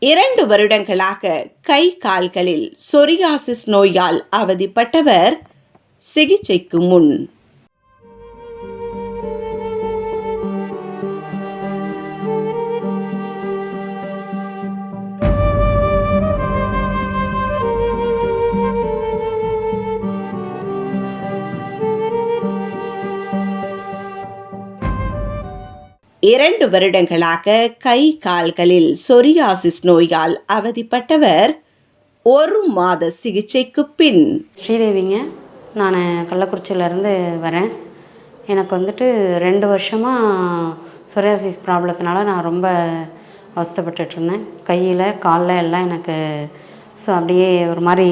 இரண்டு வருடங்களாக கை கால்களில் சொரியாசிஸ் நோயால் அவதிப்பட்டவர் சிகிச்சைக்கு முன். இரண்டு வருடங்களாக கை கால்களில் சொரியாசிஸ் நோயால் அவதிப்பட்டவர் ஒரு மாத சிகிச்சைக்கு பின். ஸ்ரீதேவிங்க நான் கள்ளக்குறிச்சியிலேருந்து வரேன். எனக்கு வந்துட்டு ரெண்டு வருஷமாக சொரியாசிஸ் ப்ராப்ளத்தினால நான் ரொம்ப அவஸ்தைப்பட்டுட்டு இருந்தேன் கையில் காலில் எல்லாம் எனக்கு ஸோ அப்படியே ஒரு மாதிரி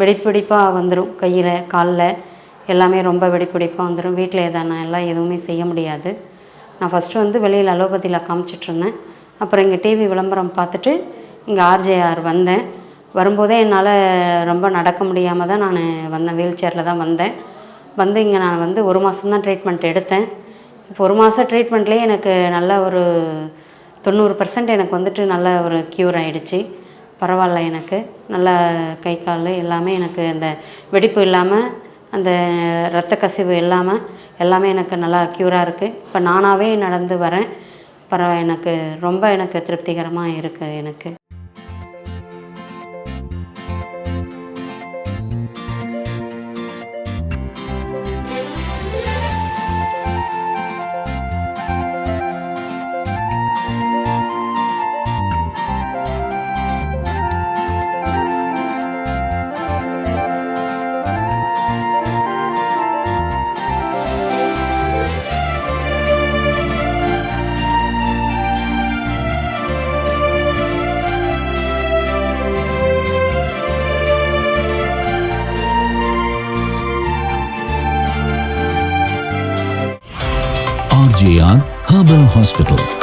வெடிப்பிடிப்பாக வந்துடும் கையில் காலில் எல்லாமே ரொம்ப வெடிப்பிடிப்பாக வந்துடும் வீட்டில் எதான எல்லாம் எதுவுமே செய்ய முடியாது. நான் ஃபஸ்ட்டு வந்து வெளியில் அலோபதியில் காமிச்சிட்ருந்தேன் அப்புறம் இங்கே டிவி விளம்பரம் பார்த்துட்டு இங்கே ஆர்ஜேஆர் வந்தேன். வரும்போதே என்னால் ரொம்ப நடக்க முடியாமல் தான் நான் வந்தேன். வீல் சேரில் தான் வந்தேன். வந்து இங்கே நான் வந்து ஒரு மாதம் தான் ட்ரீட்மெண்ட் எடுத்தேன். இப்போ ஒரு மாதம் ட்ரீட்மெண்ட்லேயே எனக்கு நல்ல ஒரு தொண்ணூறு பர்சன்ட் எனக்கு வந்துட்டு நல்ல ஒரு க்யூர் ஆகிடுச்சு பரவாயில்ல எனக்கு. நல்ல கை கால் எல்லாமே எனக்கு அந்த வெடிப்பு இல்லாமல் அந்த ரத்த கசிவு இல்லாமல் எல்லாமே எனக்கு நல்லா க்யூராக இருக்குது இப்போ நானாகவே நடந்து வரேன். பரவ எனக்கு ரொம்ப எனக்கு திருப்திகரமாக இருக்குது எனக்கு. R J R herbal hospital.